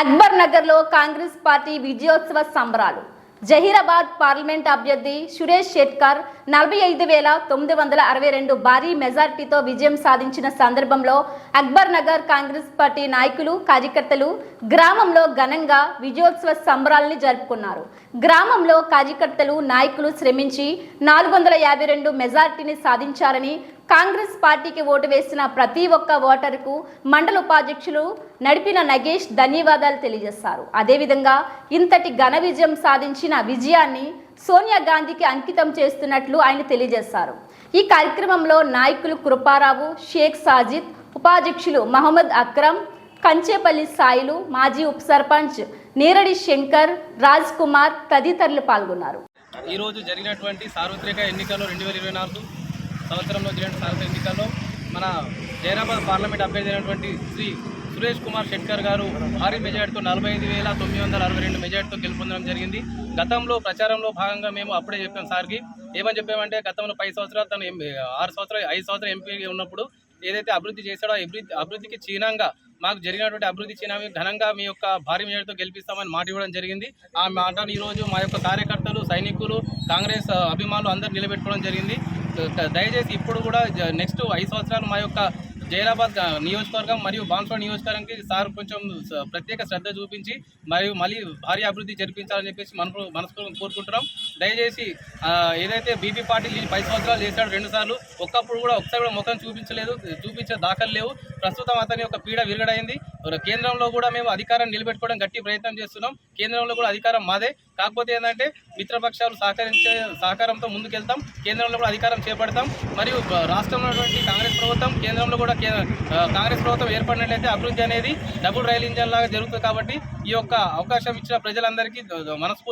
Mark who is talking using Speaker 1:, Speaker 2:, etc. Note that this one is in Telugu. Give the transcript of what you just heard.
Speaker 1: అక్బర్ నగర్లో కాంగ్రెస్ పార్టీ విజయోత్సవ సంబరాలు. జహీరాబాద్ పార్లమెంట్ అభ్యర్థి సురేష్ షెట్కర్ నలభై ఐదు వేల తొమ్మిది వందల అరవై రెండు భారీ మెజార్టీతో విజయం సాధించిన సందర్భంలో అక్బర్ నగర్ కాంగ్రెస్ పార్టీ నాయకులు కార్యకర్తలు గ్రామంలో ఘనంగా విజయోత్సవ సంబరాల్ని జరుపుకున్నారు. గ్రామంలో కార్యకర్తలు నాయకులు శ్రమించి నాలుగు వందల యాభై రెండు మెజార్టీని సాధించారని కాంగ్రెస్ పార్టీకి ఓటు వేసిన ప్రతి ఒక్క ఓటరుకు మండల ఉపాధ్యక్షులు నడిపిన నగేష్ ధన్యవాదాలు తెలియజేశారు. అదేవిధంగా ఇంతటి ఘన విజయం సాధించిన విజయాన్ని సోనియా గాంధీకి అంకితం చేస్తున్నట్లు ఆయన తెలియజేశారు. ఈ కార్యక్రమంలో నాయకులు కృపారావు షేక్ సాజిద్ ఉపాధ్యక్షులు మహమ్మద్ అక్రమ్ కంచేపల్లి సాయిలు మాజీ ఉప సర్పంచ్ నీరడి శంకర్ రాజ్ కుమార్ తదితరులు పాల్గొన్నారు.
Speaker 2: ఈరోజు జరిగినటువంటి సార్వత్రిక ఎన్నికల్లో రెండు వేల ఇరవై నాలుగు సంవత్సరంలో జరిగిన సార్వత్రిక ఎన్నికల్లో మన జైరాబాద్ పార్లమెంట్ అభ్యర్థి అయినటువంటి శ్రీ సురేష్ కుమార్ షెట్కర్ గారు భారీ మెజార్టీతో నలభై ఐదు వేల తొమ్మిది వందల అరవై రెండు మెజార్టీతో గెలుపొందడం జరిగింది. గతంలో ప్రచారంలో భాగంగా మేము అప్పుడే చెప్పాం సార్కి. ఏమని చెప్పామంటే గతంలో పది సంవత్సరాలు తను ఆరు సంవత్సరాలు ఐదు సంవత్సరాలు ఎంపీ ఉన్నప్పుడు ఏదైతే అభివృద్ధి చేశాడో అభివృద్ధి అభివృద్ధికి చీనంగా మాకు జరిగినటువంటి అభివృద్ధి చిన్నవి ఘనంగా మీ యొక్క భారీ మేడతో గెలిపిస్తామని మాట ఇవ్వడం జరిగింది. ఆ మాటను ఈరోజు మా యొక్క కార్యకర్తలు సైనికులు కాంగ్రెస్ అభిమానులు అందరూ నిలబెట్టుకోవడం జరిగింది. దయచేసి ఇప్పుడు కూడా నెక్స్ట్ ఐదు సంవత్సరాలు మా యొక్క జైలాబాద్ నియోజకవర్గం మరియు బాన్స్వాడ నియోజకవర్గానికి సార్ కొంచెం ప్రత్యేక శ్రద్ధ చూపించి మరియు మళ్ళీ భారీ అభివృద్ధి జరిపించాలని చెప్పేసి మనసు మనస్ఫూర్తిగా కోరుకుంటున్నాం. దయచేసి ఏదైతే బీపీ పార్టీ ఈ పది సంవత్సరాలు చేశాడు రెండు సార్లు ఒక్కప్పుడు కూడా ఒకసారి కూడా ముఖం చూపించలేదు చూపించే దాఖలు లేవు. ప్రస్తుతం అతని యొక్క పీడ విరగడైంది. కేంద్రంలో కూడా మేము అధికారం నిలబెట్టుకోవడం గట్టి ప్రయత్నం చేస్తున్నాం. కేంద్రంలో కూడా అధికారం మాదే. కాకపోతే ఏంటంటే మిత్రపక్షాలు సహకరించే సహకారంతో ముందుకెళ్తాం. కేంద్రంలో కూడా అధికారం చేపడతాం. మరియు రాష్ట్రంలో ఉన్నటువంటి కాంగ్రెస్ ప్రభుత్వం కేంద్రంలో కూడా కాంగ్రెస్ ప్రభుత్వం ఏర్పడినట్లయితే అభివృద్ధి అనేది డబుల్ రైల్ ఇంజన్ లాగా జరుగుతుంది కాబట్టి ఈ యొక్క అవకాశం ఇచ్చిన ప్రజలందరికీ మనస్ఫూర్తి